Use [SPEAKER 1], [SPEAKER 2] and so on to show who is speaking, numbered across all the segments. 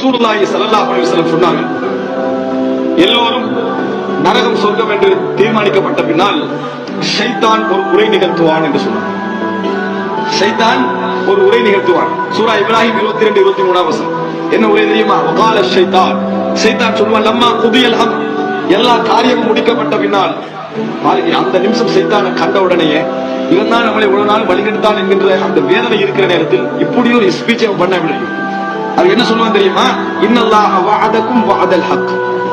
[SPEAKER 1] ரசூலுல்லாஹி ஸல்லல்லாஹு அலைஹி வஸல்லம் சொன்னாங்க எல்லோரும் நரகம் சொர்க்கம் என்று தீர்மானிக்கப்பட்ட பின்னால் ஷைத்தான் ஒரு உரை நிகழ்த்துவான் என்று சொன்னார் ஷைத்தான் ஒரு உரை நிகழ்த்துவான். சூரா இப்ராஹிம் இருபத்தி ரெண்டு இருபத்தி மூணாம் வசனம். என்ன உரை தெரியுமா? வகால ஷைத்தான். ஷைத்தான் சொல்லுவான் லம்மா குதியல் ஹம். எல்லா காரியமும் முடிக்கப்பட்ட பின்னால் பாருங்க அந்த நிமிஷம் சைத்தான கண்ட உடனேயே இவன் தான் நம்மளை இவ்வளவு நாள் வழிகெடுத்தான் என்கின்ற அந்த வேதனை இருக்கிற நேரத்தில் இப்படி ஒரு ஸ்பீச் பண்ண முடியும் அது என்ன சொல்லுவாங்க தெரியுமா? இன்னல்லாஹ வஅதக்கும் வஅதல் ஹக்.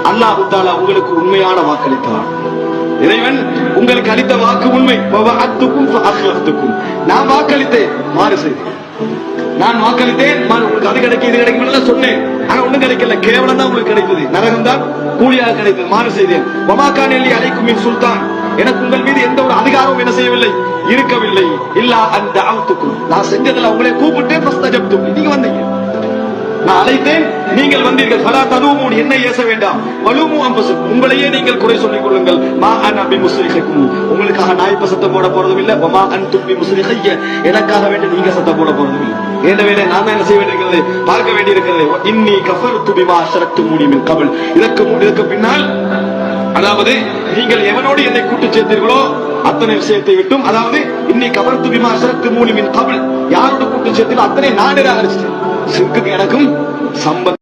[SPEAKER 1] அல்லாஹ் தஆலா உங்களுக்கு உண்மையான வாக்களித்தான் இறைவன் உங்களுக்கு அளித்த வாக்கு உண்மை. வவஅத்துக்கும் ஃபஅக்லஃப்துக்கும் நான் வாக்களித்தேன். மாறு செய்தேன் நான் வாக்களித்தேன். மாறு உங்களுக்கு அது கிடைக்கும் இது கிடைக்கும் எல்லாம் சொன்னேன். ஆனா ஒண்ணும் கிடைக்கல. கேவலம் தான் உங்களுக்கு கிடைத்தது நரகம் தான் கூலியாக கிடைத்தது மாறு செய்தேன். வமாக்கான் எல்லி அழைக்கும் சுல்தான். எனக்கு உங்கள் மீது எந்த ஒரு அதிகாரமும் என்ன செய்யவில்லை. இருக்கவில்லை. இல்லா அந்த ஆத்துக்கும் நான் செஞ்சதுல உங்களை கூப்பிட்டு நீங்க வந்தீங்க. நான் அழைத்தேன். நீங்கள் வந்தீர்கள். பலா ததுவும் என்னை ஏச வேண்டாம். வலுமு அம்பசு உங்களையே நீங்கள் குறை சொல்லிக் கொள்ளுங்கள். மா அன் அபி முஸ்லிஹக்கும் உங்களுக்காக நான் இப்ப சத்தம் போட போறதும் இல்ல மா அன் துப்பி முஸ்லிஹைய எனக்காக வேண்டி நீங்க சத்தம் போட போறதும் இல்லை ஏண்ட வேலை நான் தான் என்ன செய்ய வேண்டியிருக்கிறது? பார்க்க வேண்டியிருக்கிறது. இன்னி கஃபர் துபிமா ஷரத்து மூடிமின் கபல். இதற்கு இதற்கு பின்னால் அதாவது நீங்கள் எவனோடு என்னை கூட்டு சேர்த்தீர்களோ அத்தனை விஷயத்தை விட்டும் அதாவது இன்னி கபர் துபிமா ஷரத்து மூடிமின் கபல். யாரோட கூட்டு சேர்த்தீர்களோ அத்தனை நான் நிராகரிச்சிட்டேன் സിർക്ക് കിടക്കും. സമ്പത്ത്